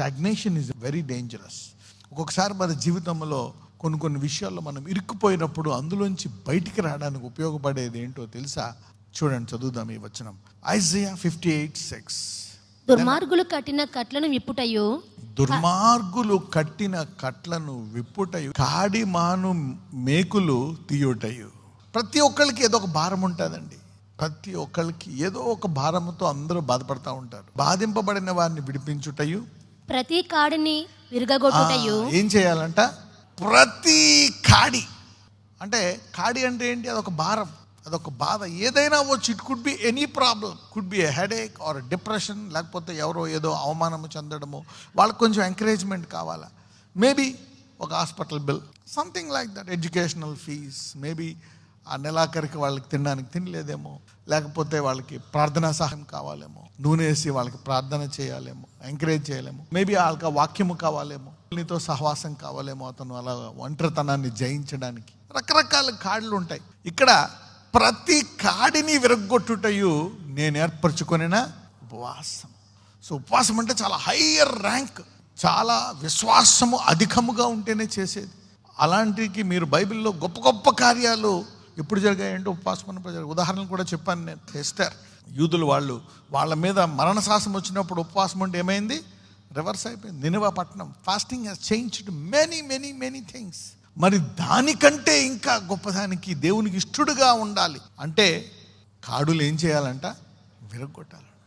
Stagnation is very dangerous ఒక్కొక్కసారి మన జీవితంలో కొన్ని కొన్ని విషయాల్లో మనం ఇరుక్కుపోయినప్పుడు అందులోంచి బయటికి రావడానికి ఉపయోగపడేది ఏంటో తెలుసా? చూడండి చదువుదాం ఈ వచనం. Isaiah fifty eight six. దుర్మార్గులు కట్టిన కట్లను విప్పుటయు? దుర్మార్గులు కట్టిన కట్లను విప్పుటయు? కాడి మాను మేకులు తీయుటయు? ప్రతి ఒక్కరికి ఏదో ఒక భారం ఉంటుందండి. ప్రతి ఒక్కరికి ఏదో ఒక భారంతో అందరూ బాధపడతా ఉంటారు. బాధింపబడిన వారిని విడిపించుటయు? ప్రతి కాడిని విరగొట్టుటయు ఏం చేయాలంట? ప్రతి కాడి. అంటే కాడి అంటే ఏంటి? అదొక భారం అదొక బాధ. ఏదైనా వచ్చి it could be any problem could be a headache or depression లేకపోతే ఎవరో ఏదో అవమానము చెందడము. వాళ్ళకి కొంచెం ఎంకరేజ్మెంట్ కావాలా? మేబీ ఒక hospital bill something like that educational fees maybe ఆ నెలాఖరికి వాళ్ళకి తినడానికి తినలేదేమో. లేకపోతే వాళ్ళకి ప్రార్థనా సహాయం కావాలేమో. నూనె వేసి వాళ్ళకి ప్రార్థన చేయాలేమో ఎంకరేజ్ చేయలేమో. మేబీ వాళ్ళకి వాక్యము కావాలేమో. నీతో సహవాసం కావాలేమో అతను అలా ఒంటరితనాన్ని జయించడానికి. రకరకాల కాళ్ళు ఉంటాయి. ఇక్కడ ప్రతి కాడిని విరగొట్టుటయు నేను ఏర్పరచుకొనిన ఉపవాసం. సో ఉపవాసం అంటే చాలా హయ్యర్ ర్యాంక్ చాలా విశ్వాసము అధికముగా ఉంటేనే చేసేది. అలాంటికి మీరు బైబిల్లో గొప్ప గొప్ప కార్యాలు ఎప్పుడు జరిగాయంటే ఉపవాసం ప్రజలు ఉదాహరణలు కూడా చెప్పాను నేను. ఎస్టర్ యూదులు వాళ్ళు వాళ్ళ మీద మరణశాసం వచ్చినప్పుడు ఉపవాసం ఉంటే ఏమైంది? రివర్స్ అయిపోయింది. నినివా పట్టణం. Fasting has changed many many many things మరి దానికంటే ఇంకా గొప్పదానికి దేవునికి ఇష్టడుగా ఉండాలి. అంటే కాడులు ఏం చేయాలంట? విరగొట్టాలంట